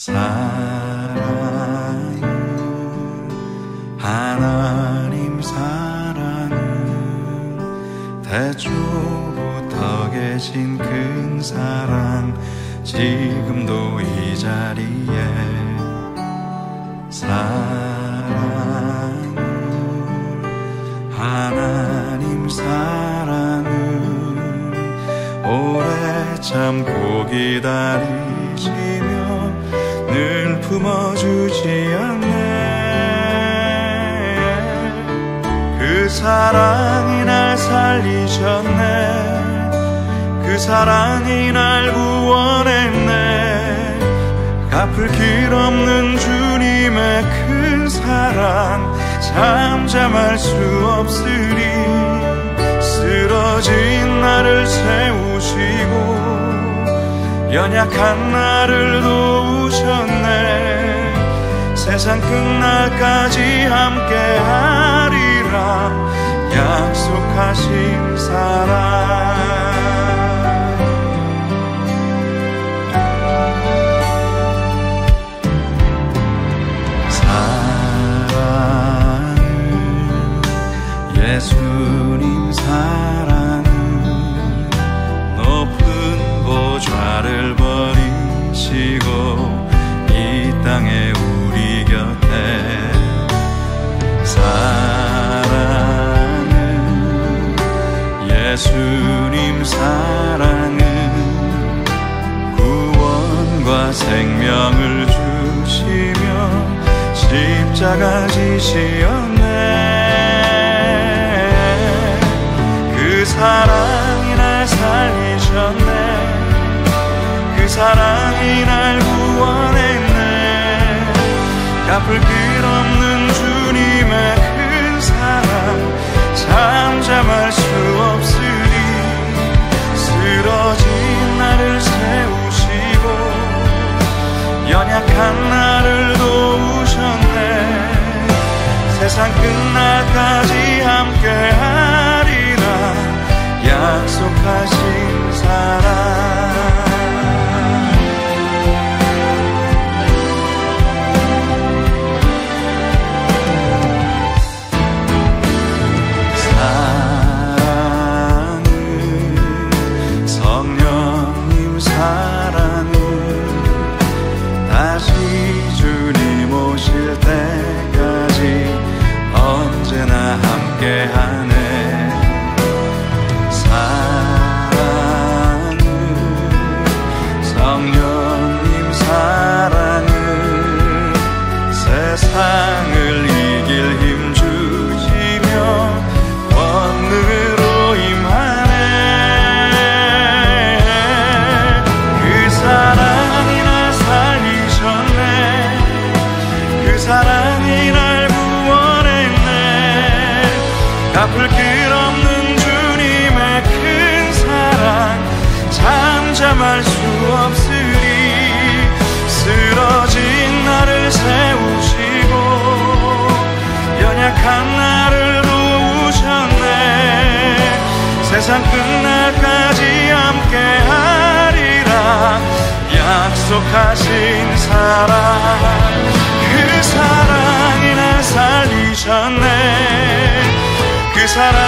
사랑은 하나님 사랑은 대초부터 계신 큰 사랑 지금도 이 자리에 사랑은 하나님 사랑은 오래 참고 기다리시며 늘 품어주지 않네. 그 사랑이 날 살리셨네. 그 사랑이 날 구원했네. 갚을 길 없는 주님의 큰 사랑 잠잠할 수 없으리. 쓰러진 나를 세우시고 연약한 나를 세상 끝날까지 함께하리라. 약속하신 사랑 예수님 사랑은 구원과 생명을 주시며 십자가 지시었네. 그 사랑이 날 살리셨네. 그 사랑이 날 구원했네. 갚을 길 약한 나를 도우셨네. 세상 끝날까지 함께하리라. 약속하신 갚을 길 없는 주님의 큰 사랑. 잠잠할 수 없으리. 쓰러진 나를 세우시고 연약한 나를 도우셨네. 세상 끝날까지 함께하리라. 약속하신 사랑. 그 사랑이 날 살리셨네. 그 사랑